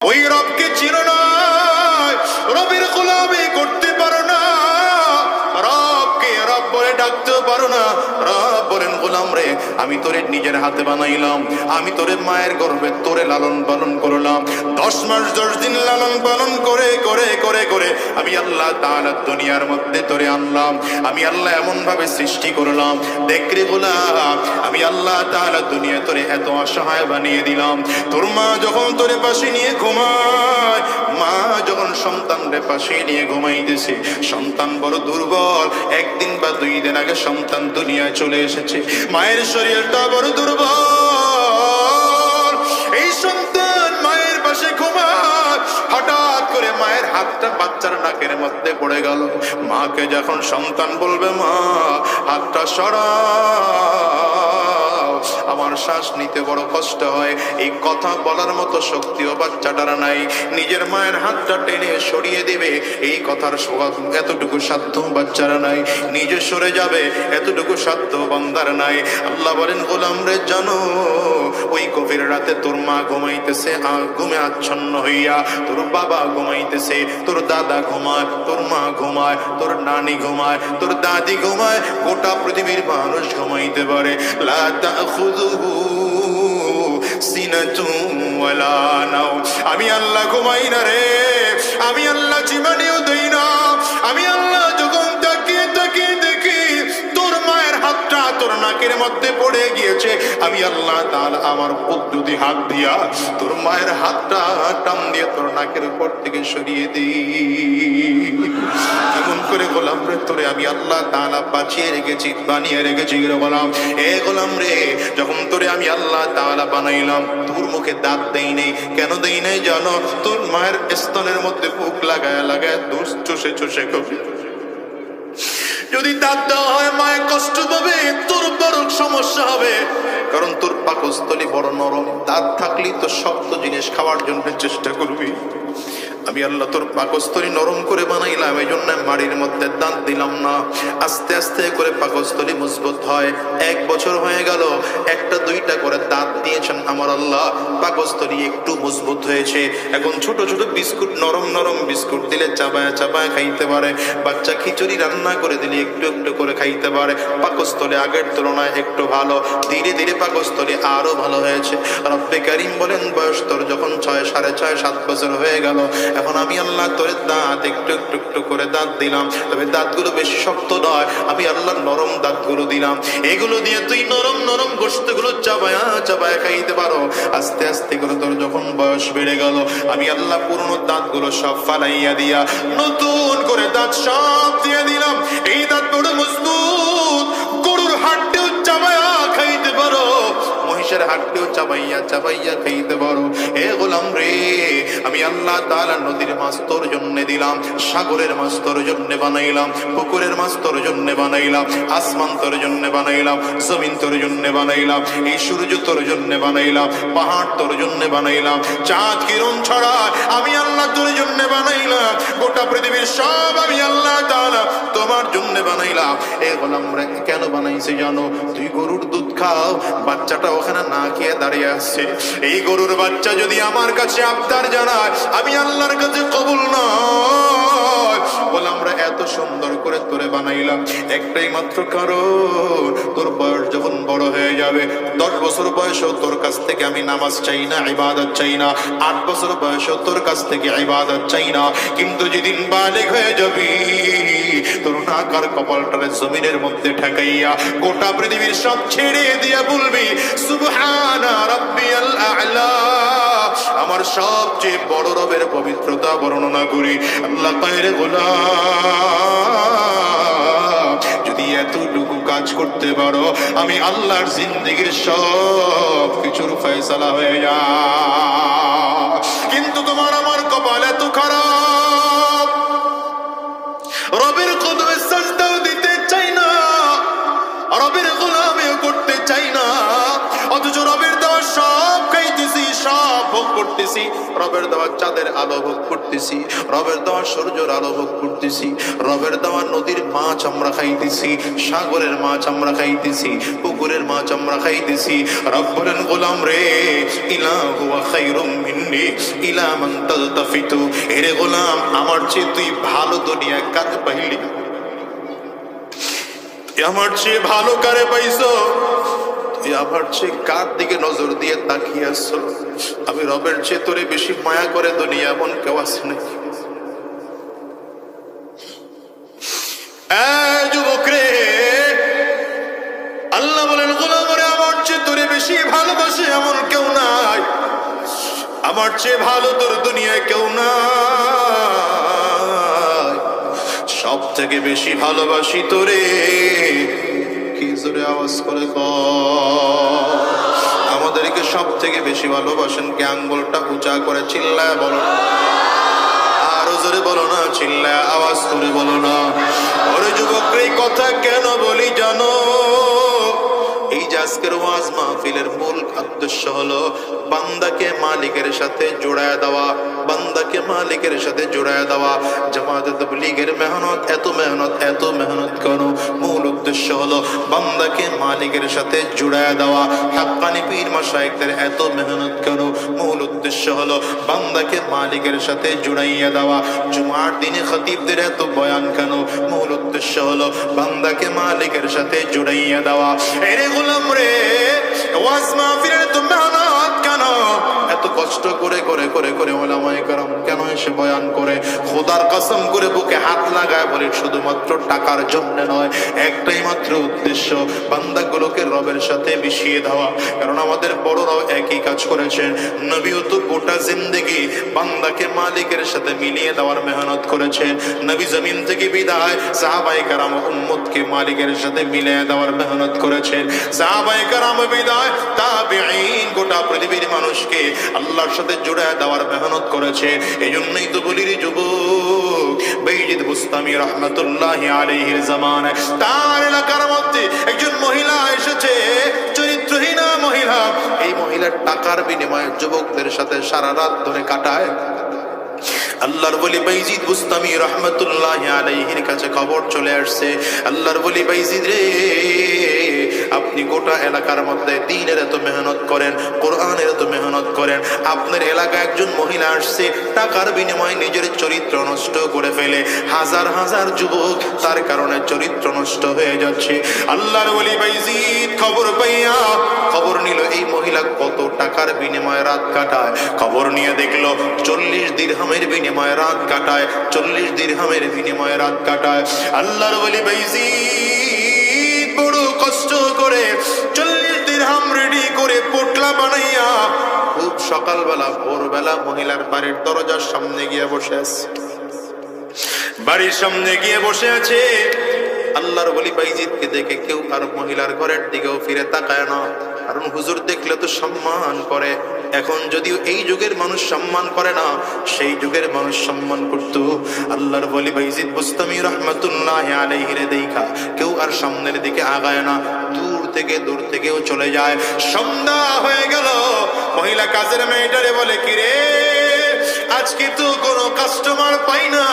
ওই রবকে চির না, রবের গোলামি করতে পারো না, রবকে রব বলে ডাকতে পারো না, রব বলেন গোলাম রে, আমি তোরে নিজের হাতে বানাইলাম। আমি তোরে মায়ের গর্ভে তোরে লালন পালন করলাম। দশ মাস, দশ দিন লালন পালন করে করে করে করে আমি আল্লাহ তাআলা দুনিয়ার মধ্যে তোরে আনলাম। আমি আল্লাহ এমন ভাবে সৃষ্টি করলাম। দেখরে গোলাম, আমি আল্লাহ তাআলা দুনিয়া তোরে এত অসহায় বানিয়ে দিলাম। তোর মা যখন তোরে পাশে নিয়ে ঘুমায় মা যখন সন্তানরে পাশে নিয়ে ঘুমাইতেছে, সন্তান বড় দুর্বল। একদিন বা দুই দিন আগে সন্তান দুনিয়ায় চলে এসেছে। মায়ের শরীরটা বড় দুর্বল। এই সন্তান মায়ের পাশে ঘুমায়। হঠাৎ করে মায়ের হাতটা বাচ্চার নাকের মধ্যে পড়ে গেল। মাকে যখন সন্তান বলবে, মা, হাতটা সরাও আমার শ্বাস নিতে বড় কষ্ট হয়। এই কথা বলার মতো শক্তিও বাচ্চাটার নাই। নিজের মায়ের হাতটা টেনে সরিয়ে দেবে। এই কথার এতটুকু সাধ্য বাচ্চারা নাই। নিজে সরে যাবে, এতটুকু সাধ্য বান্দার নাই। আল্লাহ বলেন, গোলাম রে জানো, ওই গভীর রাতে তোর মা ঘুমাইতেছে ঘুমে আচ্ছন্ন হইয়া তোর বাবা ঘুমাইতেছে, তোর দাদা ঘুমায়, তোর মা ঘুমায়, তোর নানি ঘুমায়, তোর দাদি ঘুমায়, গোটা পৃথিবীর মানুষ ঘুমাইতে পারে। লা আমি আল্লাহ ঘুমাই না রে, আমি আল্লাহ জীবনেও দেই না। আমি আল্লাহ যখন তাকিয়ে তাকিয়ে দেখি, তোর মায়ের হাতটা তোর নাকের মধ্যে পড়ে গিয়েছে আমি আল্লাহ তাআলা আমার পদ্ধতি হাত দিয়া তোর মায়ের হাতটা টান দিয়ে তোর নাকের উপর থেকে সরিয়ে দিই। এমন করে গোলাম রে, তোরে আমি আল্লাহ তাআলা বাঁচিয়ে রেখেছি, বানিয়ে রেখেছি রে গোলাম। এ গোলাম রে, যখন তোরে আমি আল্লাহ তাআলা বানাইলাম, তোর মুখে দাঁত দেই নেই। কেন দেই নাই জানো? তোর মায়ের স্তনের মধ্যে বুক লাগায় লাগায় দোষ চষে চষে কবি। যদি তার দেওয়া হয়, মায়ের কষ্ট পাবে, তোর বড় সমস্যা হবে। কারণ তোর পাকস্থলী বড় নরম তার থাকলেই তো শক্ত জিনিস খাওয়ার জন্য চেষ্টা করবি। আমি আল্লাহ তোর পাকস্থলী নরম করে বানাইলাম এই জন্য মাড়ির মধ্যে দাঁত দিলাম না। আস্তে আস্তে করে পাকস্থলী মজবুত হয়। এক বছর হয়ে গেল, একটা দুইটা করে দাঁত দিয়েছেন আমার আল্লাহ। পাকস্থলী একটু মজবুত হয়েছে। এখন ছোট ছোট বিস্কুট, নরম নরম বিস্কুট দিলে চাবায় চাবায় খাইতে পারে। বাচ্চা খিচুড়ি রান্না করে দিলে একটু একটু করে খাইতে পারে। পাকস্থলী আগের তুলনায় একটু ভালো। ধীরে ধীরে পাকস্থলী আরও ভালো হয়েছে। রব্বে কারিম বলেন, বয়স তোর যখন ছয়, সাড়ে ছয়, সাত বছর হয়ে গেল। এখন আমি আল্লাহ তোর দাঁত একটু একটু একটু করে দাঁত দিলাম, তবে দাঁতগুলো বেশি শক্ত নয়, আমি আল্লাহ নরম দাঁতগুলো দিলাম। এগুলো দিয়ে তুই নরম নরম গোস্তগুলো চাবায়া চাবায়া খাইতে পারো। আস্তে আস্তে করে তোর যখন বয়স বেড়ে গেল, আমি আল্লাহ পুরনো দাঁতগুলো সব ফালাইয়া দিয়া নতুন করে দাঁত সব দিয়ে দিলাম। এই দাঁত বড় মজবুত, গরুর হাড্ডিও চাবায়া খাইতে পারো। মহিষের হাড্ডিও চাবাইয়া চাবাইয়া খাইতে পারো। এ গোলাম রে, আমি আল্লাহ তাআলা নদীর মাছ তোর জন্য দিলাম, সাগরের মাছ তোর জন্য বানাইলাম, পুকুরের মাছ তোর জন্য বানাইলাম, আসমান তোর জন্য বানাইলাম, জমিন তোর জন্য বানাইলাম, এই সূর্য তোর জন্য বানাইলাম, পাহাড় তোর জন্য বানাইলাম, চাঁদ কিরণ ছড়া আমি আল্লাহ তোর জন্য বানাইলাম, গোটা পৃথিবীর সব আমি আল্লাহ তাআলা তোমার জন্য বানাইলাম। এ গোলাম রে, কেন বানাইছে জানো? তুই গরুর দুধ খাও। বাচ্চাটা ওখানে না খেয়ে দাঁড়িয়ে আসছে এই গরুর বাচ্চা যদি আমার কাছে আবদার জানায়, আমি আল্লাহর কাছে কবুল বলে, আমরা এত সুন্দর করে তোরে বানাইলাম। একটাই মাত্র কারণ, তোর বয়স যখন বড় হয়ে যাবে, দশ বছর তোর কাছ থেকে আমি নামাজ চাই না, ইবাদত চাই না। আট বছর তোর কাছ থেকে ইবাদত চাই না। কিন্তু যেদিন বালেক হয়ে যাবি, তোর নাকার কপালটারে জমিনের মধ্যে ঠেকাইয়া গোটা পৃথিবীর সব ছেড়ে দিয়ে বলবি আমার সবচেয়ে বড় রবের পবিত্রতা বর্ণনা করি যদি এতটুকু কাজ করতে পারো, আমি আল্লাহর জিন্দগির সব কিছুর ফয়সালা হয়ে যা। কিন্তু তোমার আমার করতেছি, রবের দেওয়া চাঁদের আলো ভোগ করতেছি, রবের দেওয়া সূর্যের আলো ভোগ করতেছি, রবের দেওয়া নদীর মাছ আমরা খাইতেছি, সাগরের মাছ আমরা খাইতেছি, পুকুরের মাছ আমরা খাইতেছি। রব বলেন, গোলাম রে, ইলাহু খাইরুম মিন্নি ইলা মান তালতাফিতু। এরে গোলাম, আমার চেয়ে তুই ভালো দুনিয়া কাজ পাইলি আমার চেয়ে ভালো কারে পাইছো? আমার চেয়ে কার দিকে নজর দিয়ে তাকিয়ে আসছো আমি রবের চেয়ে তোরে বেশি মায়া করে দুনিয়া এমন কেউ আছে নাকি? আল্লাহ বলেন আমার চেয়ে বেশি ভালোবাসে এমন কেউ নাই। আমার চেয়ে ভালো তোর দুনিয়ায় কেউ নাই। সব থেকে বেশি ভালোবাসি তোরে জোরে আওয়াজ করে আমাদেরকে সব থেকে বেশি ভালোবাসেন কে? আঙ্গুলটা উঁচা করে চিল্লায় বলো আরও জোরে বলো না, চিল্লায় আওয়াজ করে বলো না। ওরে যুবক, এই কথা কেন আজকের ওয়াজ মাহফিলের মূল উদ্দেশ্য হলো বান্দাকে মালিকের সাথে জোড়ায় দেওয়া, বান্দাকে মালিকের সাথে জোড়ায় দেওয়া। জামাতে তবলিগের মেহনত, এত মেহনত এত মেহনত কেন? মূল উদ্দেশ্য হলো বান্দাকে মালিকের সাথে জোড়ায় দেওয়া। হাক্কানি পীর মাশায়েখদের এত মেহনত কেন? মূল উদ্দেশ্য হলো বান্দাকে মালিকের সাথে জুড়াইয়া দেওয়া। জুমার দিনে খতিবদের এত বয়ান কেন? মূল উদ্দেশ্য হলো বান্দাকে মালিকের সাথে জুড়াইয়া দেওয়া। এরে গোলাম রে! ওয়াজ মাহফিলের তো মেহনত কেন এত কষ্ট করে করে করে করে ওলামায় কারাম কেন এসে বয়ান করে? খোদার কসম করে বুকে হাত লাগায় বলে শুধুমাত্র টাকার জন্য নয়, একটাই মাত্র উদ্দেশ্য, বান্দাগুলোকে রবের সাথে মিশিয়ে দেওয়া। কারণ আমাদের বড়রাও একই কাজ করেছেন। নবীও তো গোটা জিন্দগি বান্দাকে মালিকের সাথে মিলিয়ে দেওয়ার মেহনত করেছেন। নবী জমিন থেকে বিদায় সাহাবাই কারাম উম্মতকে মালিকের সাথে মিলিয়ে দেওয়ার মেহনত করেছেন। সাহাবাই কারাম বিদায় তা গোটা পৃথিবীর মানুষকে আল্লাহর সাথে জুড়ে দেওয়ার মেহনত করেছে। এই জন্যই তো বলি রে যুবক বেইজিদ বুস্তামি রহমতুল্লাহ আলাইহির জামানায় তার এলাকার মধ্যে একজন মহিলা এসেছে, চরিত্রহীনা মহিলা। এই মহিলার টাকার বিনিময়ে যুবকদের সাথে সারা রাত ধরে কাটায়। আল্লাহর বলি বাইজিদ বুস্তামি রহমতুল্লাহ আলাইহির কাছে খবর চলে আসছে। আল্লাহর বলি বাইজিদ রে আপনি গোটা এলাকার মধ্যে দিনের এত মেহনত করেন, কোরআনের এত মেহনত করেন, আপনার এলাকায় একজন মহিলা আসছে, টাকার বিনিময়ে নিজের চরিত্র নষ্ট করে ফেলে, হাজার হাজার যুবক তার কারণে চরিত্র নষ্ট হয়ে যাচ্ছে। আল্লাহর বলি বাইজিদ খবর পাইয়া, খবর নিল, এই মহিলা কত টাকার বিনিময়ে রাত কাটায়? খবর নিয়ে দেখল, চল্লিশ দিরহামের বিনিময়ে রাত কাটায়, চল্লিশ দিরহামের বিনিময়ে রাত কাটায়। আল্লাহর বলি বাইজি বড় কষ্ট করে চল্লিশ দিরহাম রেডি করে পোটলা বানাইয়া খুব সকালবেলা, ভোরবেলা মহিলার বাড়ির দরজার সামনে গিয়ে বসে আছে। বাড়ির সামনে গিয়ে বসে আছে। আল্লাহর বলি বাইজিদকে দেখে কেউ আর মহিলার ঘরের দিকেও ফিরে তাকায় না। কারণ হুজুর দেখলে তো সম্মান করে। এখন যদিও এই যুগের মানুষ সম্মান করে না, সেই যুগের মানুষ সম্মান করত। আল্লাহর বলি, বাইজিদ বুস্তামি রহমতুল্লাহ আলহিরে দেখা কেউ আর সামনের দিকে আগায় না, দূর থেকে, দূর থেকেও চলে যায়। সন্ধ্যা হয়ে গেল, মহিলা কাজের মেয়েটারে বলে, কিরে আজকে তো কোনো কাস্টমার পাই না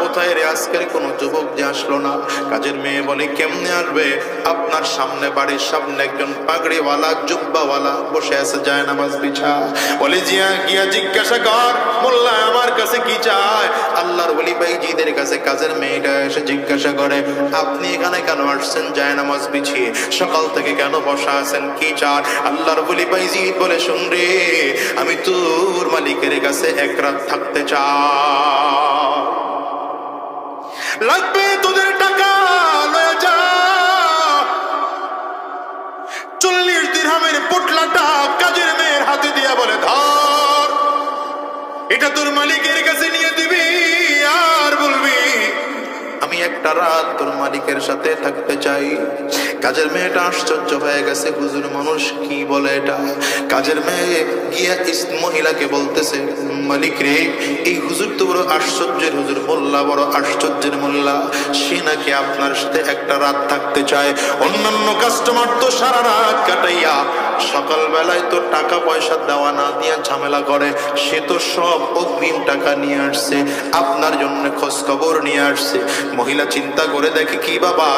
কোথায় রে আজকের কোনো যুবক যে আসলো না? কাজের মেয়ে বলে, কেমনে আসবে? আপনার সামনে বাড়ির সামনে একজন পাগড়িওয়ালা, জুব্বাওয়ালা বসে আছে, যায় নামাজ বিছা। বলে, জিয়া, গিয়া জিজ্ঞাসা কর, মোল্লা আমার কাছে কি চায়? আল্লাহর বলি ভাই জিদের কাছে কাজের মেয়েটা এসে জিজ্ঞাসা করে, আপনি এখানে কেন আসছেন? যায় নামাজ বিছিয়ে সকাল থেকে কেন বসা আছেন? কি চান? আল্লাহর বলি ভাই জিদ বলে, শুন রে, আমি তোর মালিকের কাছে এক রাত থাকতে চাই লাগবে তোদের টাকা, লয়ে যা। চল্লিশ পোটলাটা কাজের মেয়ের হাতে দিয়া বলে ধর। এটা তোর মালিকের কাছে নিয়ে দিবি আর বলবি আমি একটা রাত তোর মালিকের সাথে থাকতে চাই। কাজের মেয়েটা আশ্চর্য হয়ে গেছে, হুজুর মানুষ কি বলে এটা? কাজের মেয়ে গিয়া মহিলাকে বলতেছে, মালিক রে, এই হুজুর তো বড় আশ্চর্যের হুজুর, মোল্লা বড় আশ্চর্যের মোল্লা। সে নাকি আপনার সাথে একটা রাত থাকতে চায়। অন্যান্য কাস্টমার তো সারা রাত কাটাইয়া সকালবেলায় তো টাকা পয়সা দেওয়া না দিয়া ঝামেলা করে, সে তো সব অগ্রিম টাকা নিয়ে আসছে, আপনার জন্য খোঁজ খবর নিয়ে আসছে। মহিলা চিন্তা করে দেখে, কি বাবা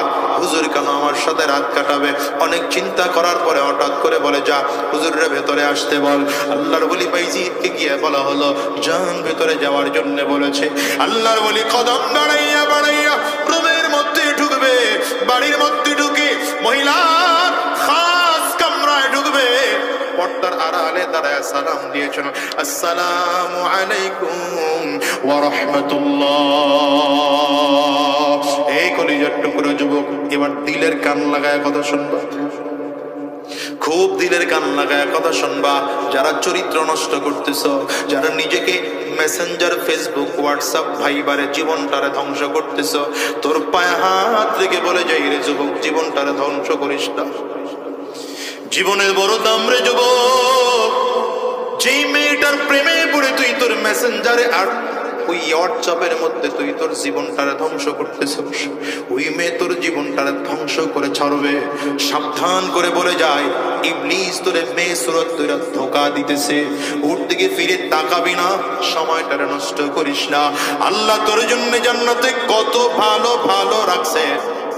হুজুর কেন আমার সাথে রাত কাটাবে? অনেক চিন্তা করার পরে হঠাৎ করে বলে, যা, হুজুরের ভেতরে আসতে বল। আল্লাহর বলি বাইজিদকে গিয়ে বলা হলো যান ভেতরে যাওয়ার জন্য বলেছে। আল্লাহর বলি, কদম বাড়াইয়া বাড়াইয়া, রুমের মধ্যে ঢুকবে। বাড়ির মধ্যে ঢুকে মহিলার খাস কামরায় পর্দার আড়ালে দাঁড়ায় সালাম দিয়েছেন আসসালামু আলাইকুম ওয়া রাহমাতুল্লাহ। এই কলিজার টুকরো যুবক, এবার দিলের কান লাগায় কথা শুনবা। খুব দিলের কান লাগায় কথা শুনবা। যারা চরিত্র নষ্ট করতেছ, যারা নিজেকে মেসেঞ্জার ফেসবুক হোয়াটসঅ্যাপ ভাইবারে জীবনটারে ধ্বংস করতেছ, তোর পায়ে হাত রেখে বলে যাই রে যুবক, জীবনটারে ধ্বংস করিস না। জীবনের বড় দাম রে যুবক। যেই মেয়েটার প্রেমে পড়ে তুই তোর মেসেঞ্জারে, আর ওই হোয়াটসঅ্যাপের মধ্যে তুই তোর জীবনটারে ধ্বংস করতেছিস ওই মেয়ে তোর জীবনটারে ধ্বংস করে ছাড়বে। সাবধান করে বলে যায়, ইবলিস তোরে মেয়ে সুরত তোরা ধোকা দিতেছে। ওর দিকে ফিরে তাকাবি না, সময়টারে নষ্ট করিস না। আল্লাহ তোর জন্য জান্নাতে কত ভালো ভালো রাখছে।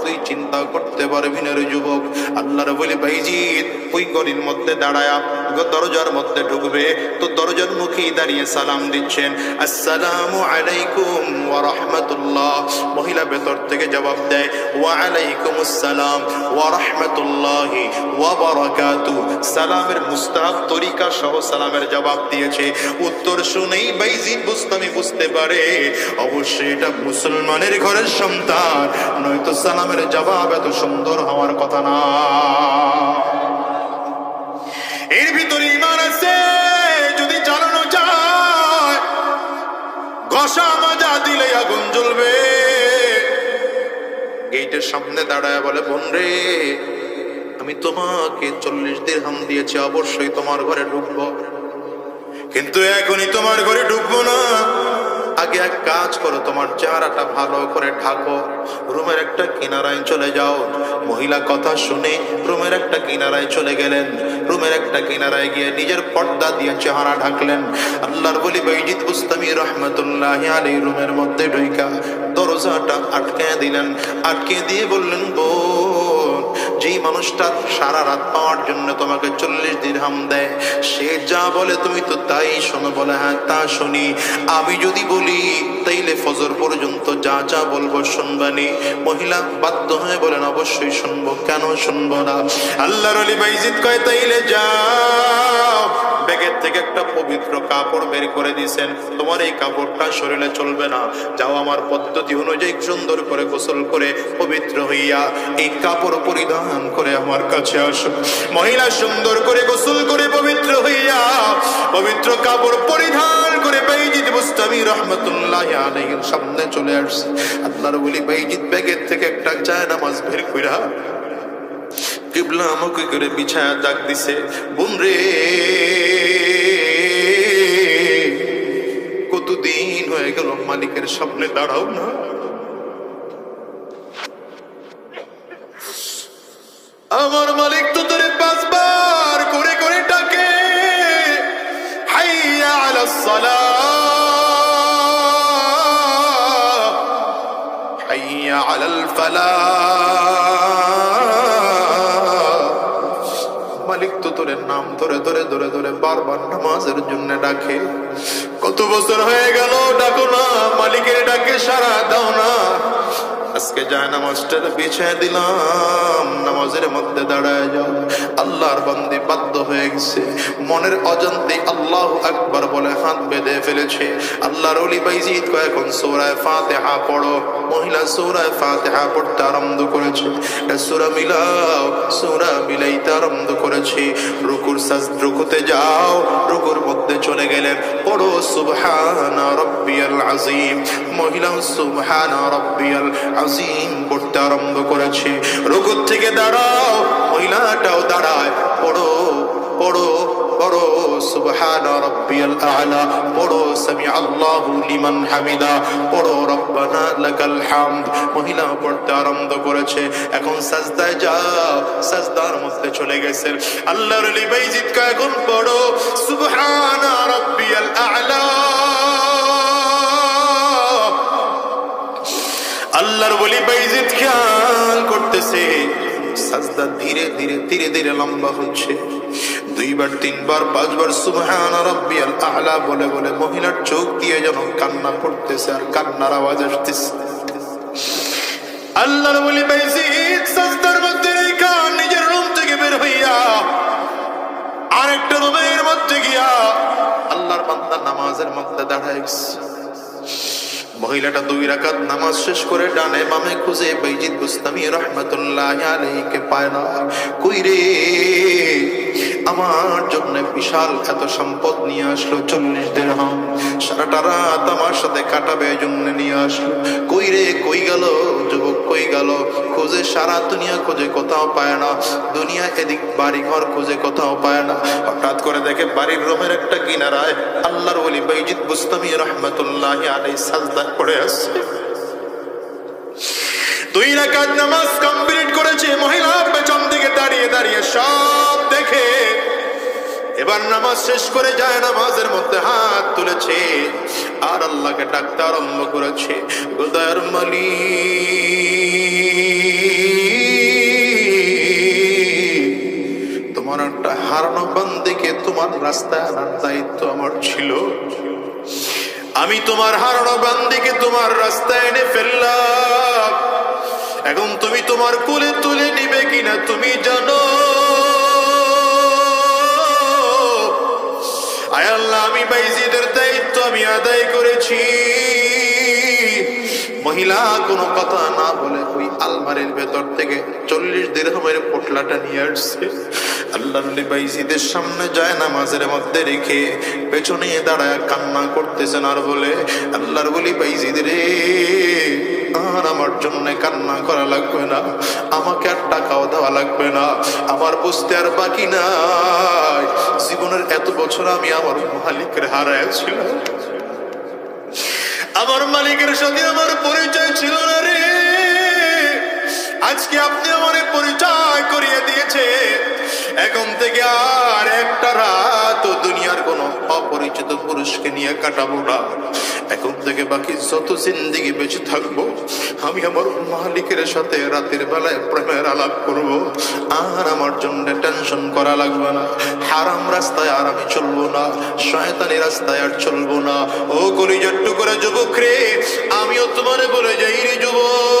তুই চিন্তা করতে পারবি না রে যুবক। আল্লাহর বলে ভাইজিৎ ওই গলির মধ্যে দাঁড়ায়া দরজার মধ্যে ঢুকবে। তো দরজার মুখেই দাঁড়িয়ে সালাম দিচ্ছেন, আসসালামু আলাইকুম ওয়া রাহমাতুল্লাহ। মহিলা ভেতর থেকে জবাব দেয়, ওয়া আলাইকুম আসসালাম ওয়া রাহমাতুল্লাহি ওয়া বারাকাতু সালামের মুস্তাহাব তরিকা সহ সালামের জবাব দিয়েছে। উত্তর শুনেই বাইজিৎ বুস্তামি বুঝতে পারে, অবশ্যই এটা মুসলমানের ঘরের সন্তান, নয়তো সালামের জবাব এত সুন্দর হওয়ার কথা না। এর ভিতরে ইমান আছে, যদি চালানো যায়, ঘষা মাজা দিলে আগুন জ্বলবে। গেটের সামনে দাঁড়ায় বলে, বোন রে, আমি তোমাকে চল্লিশ দিন হাম দিয়েছি, অবশ্যই তোমার ঘরে ঢুকবো। কিন্তু এখনই তোমার ঘরে ঢুকবো না। আগে এক কাজ করো, তোমার চেহারাটা ভালো করে ঢাকো। রুমের একটা কিনারায় চলে যাও। মহিলা কথা শুনে রুমের একটা কিনারায় চলে গেলেন। রুমের একটা কিনারায় গিয়ে নিজের পর্দা দিয়ে চেহারা ঢাকলেন। আল্লাহর বলি বৈজিৎ বুস্তামি রহমতুল্লাহ আলী রুমের মধ্যে ঢুইকা দরজাটা আটকে দিলেন। আটকে দিয়ে বললেন বোন যেই মানুষটা সারা রাত পাওয়ার জন্য তোমাকে চল্লিশ দিন হাম দেয়, সে যা বলে তুমি তো তাই শোনো বলে হ্যাঁ তা শুনি। আমি যদি বলি তাইলে ফজর পর্যন্ত যা যা বলব শুনবানি। মহিলা বাধ্য হয়ে বলেন, অবশ্যই শুনব। কেন শুনব না? আল্লাহর আলী বাইজিৎ কয়, তাইলে যাও। ব্যাগের থেকে একটা পবিত্র কাপড় বের করে তোমার এই কাপড়টা শরীরে চলবে না। যাও আমার পদ্ধতি অনুযায়ী সুন্দর করে গোসল করে পবিত্র হইয়া এই কাপড় পরিধান করে আমার কাছে আসো। মহিলা সুন্দর করে গোসল করে পবিত্র হইয়া পবিত্র কাপড় পরিধান করে বাইজিৎ বুস্তামি রহমতুল্লাহ সামনে চলে আসছে। আল্লাহর বলি বাইজিৎ ব্যাগের থেকে একটা চায় নামাজ বের কইরা কিবলা আমাকে করে বিছায়া ডাক দিছে। বোন রে, কতদিন হয়ে গেল মালিকের সামনে দাঁড়াও না? আমার মালিক তো তোরে পাঁচবার করে করে ডাকে, হাইয়া আলাস সালাহ হাইয়া الفلاح. মালিক তো তোর নাম ধরে ধরে ধরে ধরে বারবার নামাজের জন্য ডাকে। কত বছর হয়ে গেল, ডাকো না, মালিকের ডাকে সারা দাও না। আজকে যায় নামাজটা পিছিয়ে দিলাম, নামাজের মধ্যে দাঁড়ায় যাও। আল্লাহর বন্দি বাধ্য হয়ে গেছে। মনের অজান্তে আল্লাহ আকবার বলে হাত বেঁধে ফেলেছে। আল্লাহর অলি বাইজিদ কয়েকখন সৌরায় ফাতেহা পড়ো। মহিলা সৌরায় ফাতেহা পড়তে আরম্ভ করেছে। সুরা মিলাও, সুরা মিলাইতে আরম্ভ করেছে। রুকুর সাজ রুকুতে যাও, রুকুর মধ্যে চলে গেলেন। পড়ো, সুবহানা রব্বিয়াল আজিম মহিলা সুবহানা রব্বিয়াল আজিম পড়তে আরম্ভ করেছে। রুকুর থেকে দাঁড়াও, মহিলাটাও দাঁড়ায়। পড়ো পড়ো পড়ো, সুবহান রব্বিয়াল আলা, পড়ো সামি আল্লাহু লিমান হামিদা, পড়ো, রব্বানা লাকাল হামদ। মহিলা পড়তে আরম্ভ করেছে, এখন সাজদায় যাও, সাজদার মধ্যে চলে গেছেন আল্লাহর আলী বাইজিদ কা এখন পড়ো, সুবহান রব্বিয়াল আলা। আল্লাহর বলি বাইজিদ খেয়াল করতেছে, সাজদা ধীরে ধীরে ধীরে ধীরে লম্বা হচ্ছে। দুইবার, তিনবার, পাঁচবার, সুবহান রাব্বিয়াল আলা বলে বলে মহিলার চোখ দিয়ে যেন কান্না করতেছে আর কান্নার আওয়াজ আসতেছে। আল্লাহর বলি, বাইজিদ, সাজদার মধ্যে রেখা, নিজের রুম থেকে বের হইয়া আরেকটা রুমের মধ্যে গিয়া আল্লাহর বান্দা নামাজের মধ্যে দাঁড়ায় মহিলাটা দুই রাকাত নামাজ শেষ করে ডানে বামে খুঁজে, বাইজিদ বুস্তামি রহমতুল্লাহ আলাইকে পায় না। কই রে আমার জন্য বিশাল এত সম্পদ নিয়ে আসলো চল্লিশ দেড়হাম। সারাটা রাত আমার সাথে কাটাবে জন্য নিয়ে আসলো। কই রে কই গেল? যুবক কই গেল? খুঁজে সারা দুনিয়া খোঁজে কোথাও পায় না। দুনিয়া এদিক বাড়ি ঘর খুঁজে কোথাও পায় না। হঠাৎ করে দেখে বাড়ির রোমের একটা কিনারায় আল্লাহর ওলি বাইজিদ বুস্তামি রহমতুল্লাহ আলাই সাজদা করে আসছে। দুই রাকাত নামাজ কমপ্লিট করেছে, মহিলা পেছন দিকে দাঁড়িয়ে দাঁড়িয়ে সব এবার নামাজ শেষ করে যায়, নামাজের মধ্যে হাত তুলেছে। আর আল্লাহকে ডাকতে আরম্ভ করেছে গোদার মালি তোমার একটা হারানো বান্দিকে তোমার রাস্তায় আনার দায়িত্ব আমার ছিল। আমি তোমার হারানো বান্দিকে তোমার রাস্তায় এনে ফেললাম। এখন তুমি তোমার কোলে তুলে নিবে কিনা তুমি জানো? আয় আল্লাহ, আমি বাইজিদের দায়িত্ব আমি আদায় করেছি। মহিলা, কোনো কথা না বলে ওই আলমারির ভেতর থেকে চল্লিশ দিরহমের পোটলাটা নিয়ে আসছে। আল্লাহ বাইজিদের সামনে যায় নামাজের মধ্যে রেখে পেছনে দাঁড়ায় কান্না করতেছেন আর বলে, আল্লাহর বলি, বাইজিদ রে। আর আমার জন্য কান্না করা লাগবে না। আমাকে আর টাকাও দেওয়া লাগবে না। আমার বুঝতে আর বাকি নাই। জীবনের এত বছর আমি আমার মালিকের হারাইছিলাম আমার মালিকের সাথে আমার পরিচয় ছিল না রে। আজকে আপনি আমার পরিচয় করিয়ে দিয়েছে এখন থেকে আর একটা রাত দুনিয়ার কোন অপরিচিত পুরুষকে নিয়ে কাটাবো না। এখন থেকে বাকি যত জিন্দিগি বেঁচে থাকব, আমি আমার মালিকের সাথে রাতের বেলায় প্রেমের আলাপ করব। আর আমার জন্য টেনশন করা লাগবে না। হারাম রাস্তায় আর আমি চলবো না, শয়তানি রাস্তায় আর চলবো না। ও কলিজার টুকরা যুবক রে আমিও তোমারে বলে যাই রে যুবক।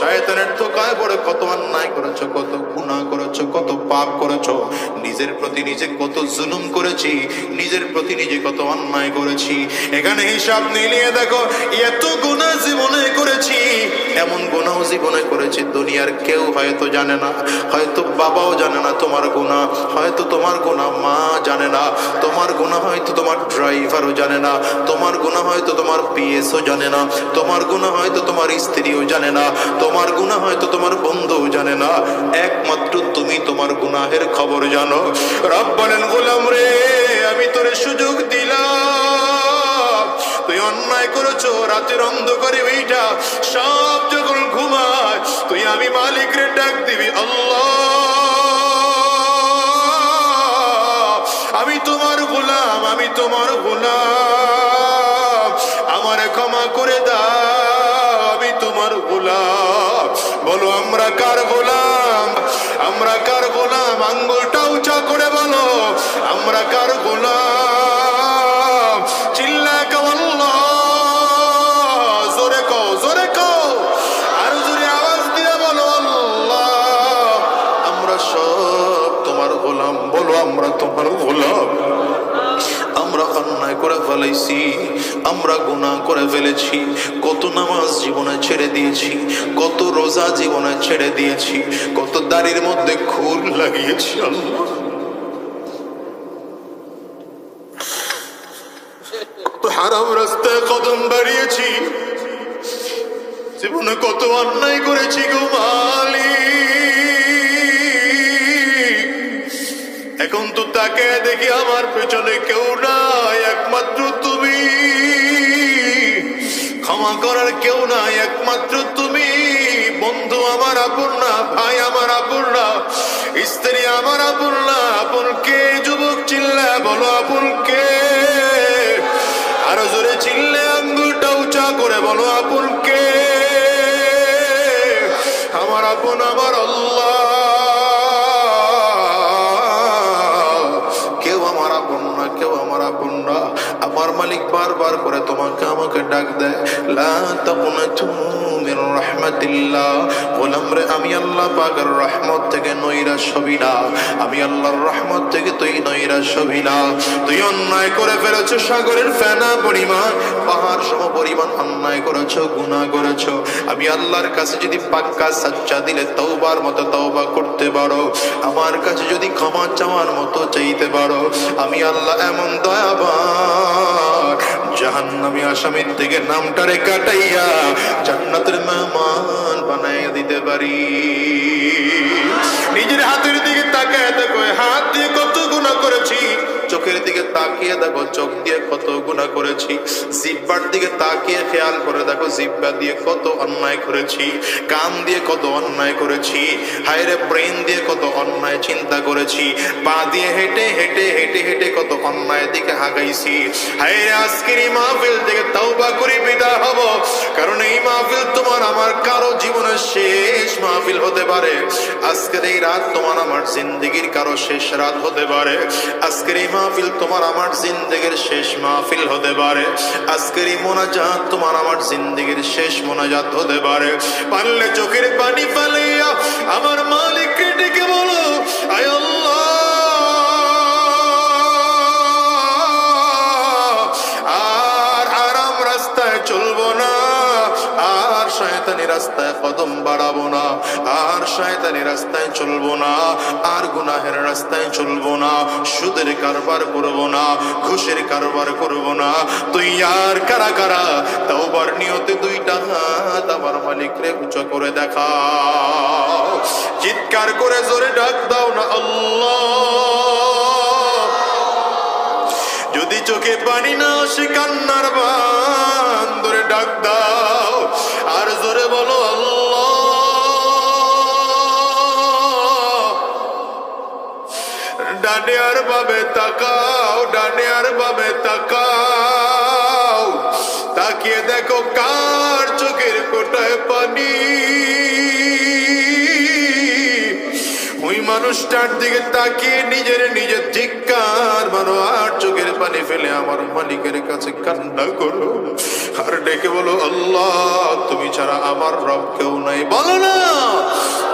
শয়তানের ধোকায় পড়ে কত অন্যায় করেছ, কত গুণা করেছ, কত পাপ করেছ। নিজের প্রতি নিজে কত জুলুম করেছি, নিজের প্রতি নিজে কত অন্যায় করেছি। এখানে হিসাব দেখো, এত গুণা জীবনে করেছি, এমন গুণাও জীবনে করেছি, দুনিয়ার কেউ হয়তো জানে না, হয়তো বাবাও জানে না তোমার গুণা হয়তো তোমার গুণা মা জানে না, তোমার গুণা হয়তো তোমার ড্রাইভারও জানে না, তোমার গুণা হয়তো তোমার পিএসও জানে না, তোমার গুণা হয়তো তোমার স্ত্রীও জানে না তোমার গুণা হয়তো তোমার বন্ধুও জানে না। একমাত্র তুমি তোমার গুনাহের খবর জানো। রব বলেন, গোলাম রে, আমি তোরে সুযোগ দিলাম। তুই অন্যায় করেছ, রাতের অন্ধকারে ওইটা সব যখন ঘুমায়, তুই আমি মালিক রে ডাক দিবি, আল্লাহ, আমি তোমার গোলাম, আমি তোমার গোলাম। আমার ক্ষমা করে বলো, আমরা কার গোলাম? আমরা কার গোলাম? আঙ্গুলটা উঁচা করে বলো, আমরা কার গোলাম? চিল্লা কাল্লাহ জোরে কও জোরে কও। আর জোরে আওয়াজ দিয়ে বলো, আল্লাহ, আমরা সব তোমার গোলাম। বলো, আমরা তোমার গোলাম। করে ফেলেছি আমরা গুনাহ করে ফেলেছি। কত নামাজ জীবনে ছেড়ে দিয়েছি। কত রোজা জীবনে ছেড়ে দিয়েছি। কত দাড়ির মধ্যে খুর লাগিয়েছি হারাম রাস্তায় কদম বাড়িয়েছি। জীবনে কত অন্যায় করেছি গো মালিক। এখন তো তাকে দেখি আমার পেছনে কেউ নাই। একমাত্র তুমি। ক্ষমা করার কেউ নাই, একমাত্র তুমি। বন্ধু আমার আপন না, ভাই আমার আপন না, স্ত্রী আমার আপন না। আপন কে? যুবক চিল্লা, বলো আপন কে? আরও জোরে চিল্লে আঙ্গুলটা উঁচা করে বলো আপন কে? আমার আপন আমার আল্লাহ। মালিক বারবার করে তোমাকে আমাকে ডাক দেয় লা তাকুনাতু মির রাহমাতিল্লাহ। গোলাম রে, আমি আল্লাহ পাকের রহমত থেকে নৈরাশ শবিনা আমি আল্লাহর রহমত থেকে তুই নৈরাশ শবিনা তুই অন্যায় করে ফেলেছ সাগরের ফেনা পরিমাণ। পাহাড় সম পরিমাণ অন্যায় করেছ, গুনাহ করেছ। আমি আল্লাহর কাছে যদি পাক্কা সাচ্চা দিলে তওবার মতো তওবা করতে পারো। আমার কাছে যদি ক্ষমা চাওয়ার মতো চাইতে পারো। আমি আল্লাহ এমন দয়াবান। জাহান্নামী আসামির থেকে নামটারে কাটাইয়া জান্নাতের মেহমান বানাইয়া দিতে পারি। নিজের হাতের দিকে তাকায় দেখো, হাত দিয়ে কত গুণা করেছি, চোখের তাকিয়ে দেখো, চোখ দিয়ে কত গুণা করেছি। জিব্বার দিকে তাকিয়ে খেয়াল করে দেখো, জিব্বা দিয়ে কত অন্যায় করেছি, কান দিয়ে কত অন্যায় করেছি হায়রে ব্রেন দিয়ে কত অন্যায় চিন্তা করেছি, পা দিয়ে হেঁটে হেঁটে হেঁটে হেঁটে কত অন্যায় দিকে হাগাইছি হায়রে আজকের এই মাহফিল থেকে তাওবা করে, বিদায় হব। কারণ এই মাহফিল তোমার আমার কারও জীবনের শেষ মাহফিল হতে পারে। আজকের এই রাত তোমার আমার জিন্দগির কারও শেষ রাত হতে পারে। আজকের এই মাহফিল তোমার আমার জিন্দগির শেষ মাহফিল হতে পারে। আজকের মোনাজাত তোমার আমার জিন্দগির শেষ মোনাজাত হতে পারে। পারলে চোখের পানি ফালাইয়া আমার মালিককে ডেকে বলো, আয় আল্লাহ রাস্তায় কদম বাড়াবো না, আর শয়তানি রাস্তায় চলবো না, আর গুনাহের রাস্তায় চলবো না, সুদের কারবার করব না, ঘুষের কারবার করব না। তুই আর কারা কারা তাওবার নিয়তে দুইটা হাত আমার মালিক রে উঁচু করে দেখা। চিৎকার করে জোরে ডাক দাও না আল্লাহ। যদি চোখে পানি না আসে কান্নার বান, ধরে ডাক দাও। ডানে আর বাবে তাকাও, ডানে আর তাকাও। তাকিয়ে দেখো কার চোখের কোটায় পানি। ওই মানুষটার দিকে তাকিয়ে নিজের নিজের ধিক্কার মারো আর চোখের পানি ফেলে আমার মালিকের কাছে কান্না করো। আর ডেকে বলো, আল্লাহ, তুমি ছাড়া আমার রব কেউ নাই। বলো না,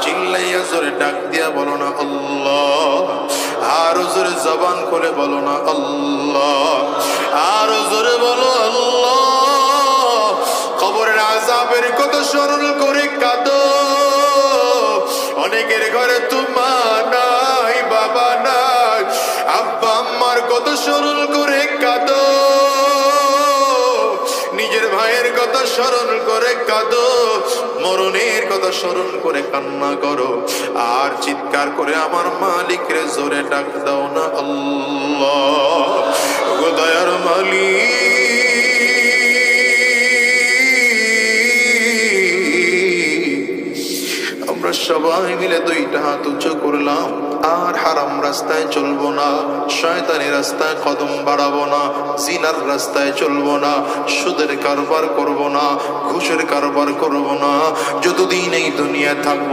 চিল্লাইয়া জোরে ডাক দিয়া বলো না, আল্লাহ আরও জোরে জবান করে বলো না, আল্লাহ। আর জোরে বলো, আল্লাহ। কবরের আজাবের কত স্মরণ করে কাঁদো। অনেকের ঘরে তোমা নাই, বাবা নাই। আব্বা, আম্মার কত স্মরণ করে কাঁদো। নিজের ভাইয়ের কথা স্মরণ করে কাঁদো। মরণের কথা স্মরণ করে কান্না করো। আর চিৎকার করে আমার মালিকরে জোরে ডাক দাও না আল্লাহ। দয়ার মালিক। আমরা সবাই মিলে দুইটা হাত উঁচু করলাম। আর হারাম রাস্তায় চলবো না, শয়তানি রাস্তায় কদম বাড়াবো না, জিনার রাস্তায় চলবো না, সুদের কারবার করব না, ঘুষের কারবার করব না। যতদিন এই দুনিয়ায় থাকব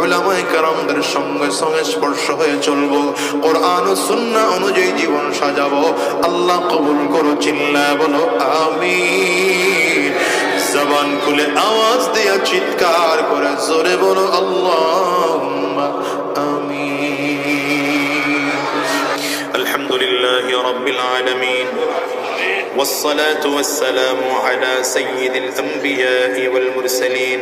ওলামাই কারামদের সঙ্গে সংস্পর্শ হয়ে চলবো, কোরআন ও সুন্নাহ অনুযায়ী জীবন সাজাবো। আল্লাহ কবুল করো চিল্লায় বলো আমি জবান খুলে আওয়াজ দেয়া চিৎকার করে, জোরে বলো, আল্লাহ। رب العالمين. والصلاة والسلام على سيد الأنبياء والمرسلين.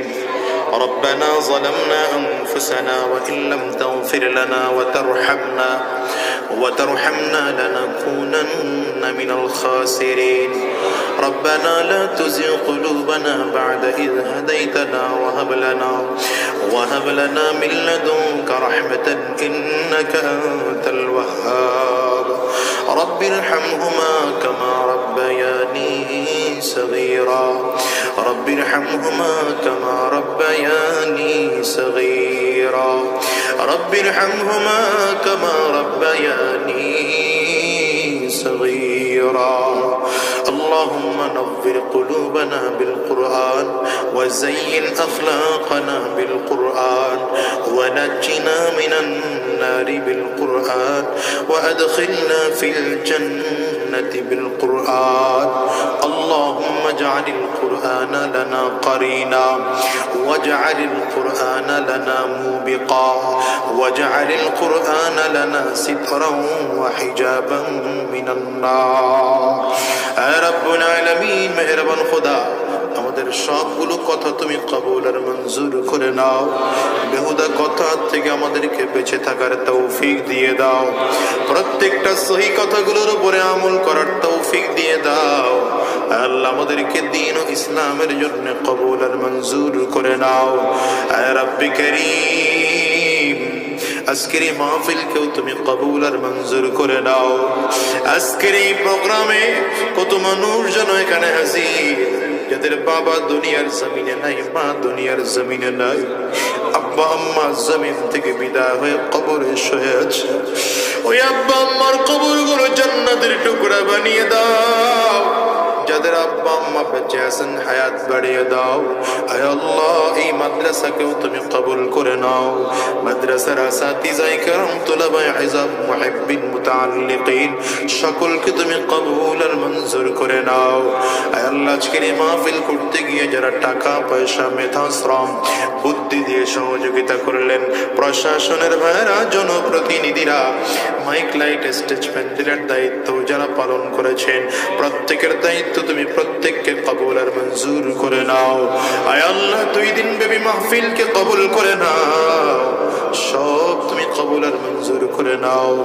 ربنا ظلمنا أنفسنا وإن لم تغفر لنا وترحمنا وترحمنا لنكونن من الخاسرين. ربنا لا تزغ قلوبنا بعد إذ هديتنا وهب لنا وهب لنا من لدنك رحمة إنك أنت الوهاب. رب ارحمهما كما ربياني صغيرا. رب ارحمهما كما ربياني صغيرا. رب ارحمهما كما ربياني صغيرا. اللهم نظر قلوبنا بالقرآن وزين أخلاقنا بالقرآن ونجنا من النار النار بالقرآن وأدخلنا في الجنة بالقرآن. اللهم اجعل القرآن لنا قرينا واجعل القرآن لنا موبقا واجعل القرآن لنا سترا وحجابا من النار اے رب العالمين مہربان خدا আমাদের সবগুলো কথা তুমি কবুল আর মঞ্জুর করে নাও। বেহুদা কথা থেকে আমাদেরকে বেঁচে থাকার তৌফিক দিয়ে দাও। প্রত্যেকটা সহি কথাগুলোর উপরে আমল করার তৌফিক দিয়ে দাও। আল্লাহ আমাদেরকে দিন ও ইসলামের জন্য কবুল আর মঞ্জুর করে নাও। রব্বি করিম, আজকের এই মাহফিলকেও তুমি কবুল আর মঞ্জুর করে নাও। আজকের এই প্রোগ্রামে কত মানুষ যেন এখানে হাজির। যাদের বাবা দুনিয়ার জমিনে নাই, মা দুনিয়ার জমিনে নাই, আব্বা আম্মা জমিন থেকে বিদায় হয়ে কবরে শুয়ে আছে। ওই আব্বা আম্মার কবরগুলো জান্নাতের টুকরা বানিয়ে দাও। যাদের আব্বা আম্মা বেঁচে আছেন, হায়াত বাড়িয়ে দাও। আয় আল্লাহ, এই মাদ্রাসাকেও তুমি কবুল করে নাও। মাদ্রাসার আসাতিজাই কারম তোলাবাই হিজাব, মুহিব্বিন, মুতাআল্লিকিন, সকলকে তুমি কবুল আর মঞ্জুর করে নাও। আয় আল্লাহ, আজকের এই মাহফিল করতে গিয়ে যারা টাকা, পয়সা, মেধা, শ্রম, বুদ্ধি দিয়ে সহযোগিতা করলেন, প্রশাসনের ভাইরা জনপ্রতিনিধিরা, মাইক, লাইট, স্টেজ প্যান্ডেলের দায়িত্ব যারা পালন করেছেন, প্রত্যেকের দায়িত্ব তুমি প্রত্যেককে কবুল আর মঞ্জুর করে নাও। আয় আল্লাহ, দুই দিন বেবি মাহফিলকে কবুল করে নাও। সব তুমি কবুল আর মঞ্জুর করে নাও।